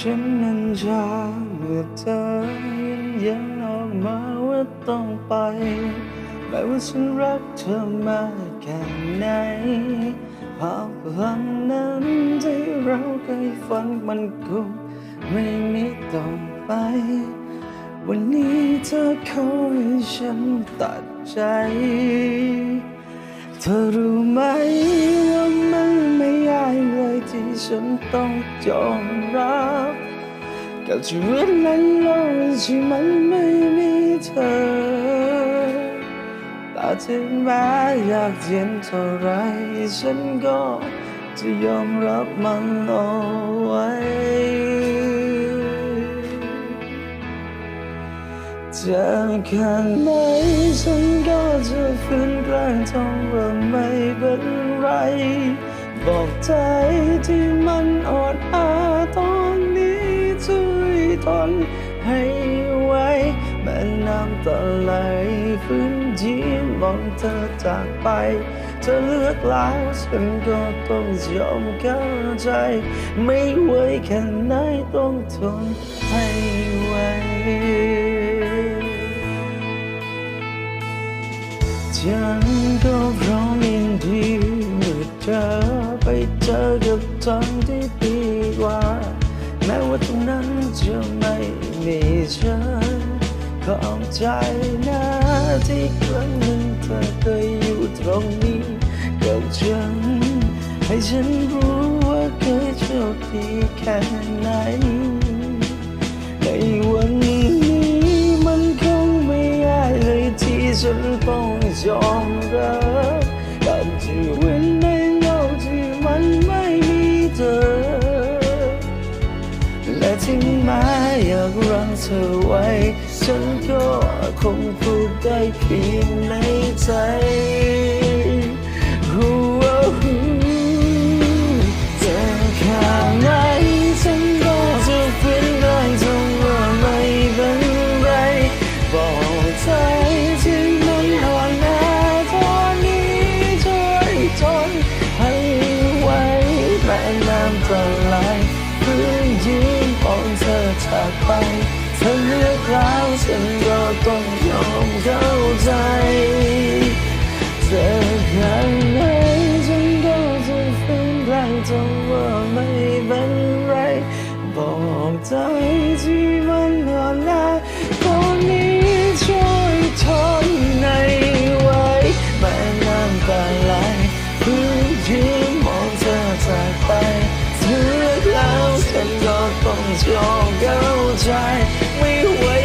ฉันนั้นจะเมื่อเธอยืนยันออกมาว่าต้องไปแม้ว่าฉันรักเธอมากแค่ไหนภาพลังนั้นที่เราเคยฝันมันคงไม่มีต่อไป วันนี้เธอขอให้ฉันตัดใจ เธอรู้ไหมว่ามันไม่ง่ายเลยที่ฉันต้องยอมรับกับชีวิตนั้นโลกที่มันไม่มีเธอแต่ถึงแม้อยากเย็นเท่าไรฉันก็จะยอมรับมันเอาไว้จะแค่ไหนฉัน จะฝืนแกล้งทำว่าไม่เป็นไร บอกใจที่มันอ่อนอาตอนนี้ช่วยทนให้ไว้แม่น้ำตาไหลฟื้นยิ้มมองเธอจากไป เธอเลือกแล้วฉันก็ต้องยอมเข้าใจ ไม่ไหวแค่ไหนต้องทนให้ไหว ฉันก็พร้อมยินดีเมื่อเธอไปเจอกับทางที่ดีกว่า แม้ว่าตรงนั้นจะไม่มีฉันขอบใจนะที่ครั้งหนึ่งเธอเคยอยู่ตรงนี้กับฉัน ให้ฉันรู้ว่าเคยโชคดีแค่ไหนใน ถึงแม้อยากรังเธอไว้ ฉันก็คงพูดได้เพียงในใจฮู้ฮู้จะข้างไหนฉันก็จะฝืนได้ทำว่าไม่เป็นไรบอกใจที่มันอ่อนแอตอนนี้ช่วยทนให้ไว้แม่น้ำตา จากไปเธอเลือกแล้วฉันก็ต้องยอมเข้าใจเจอครั้งหน้า times long ago, time we were.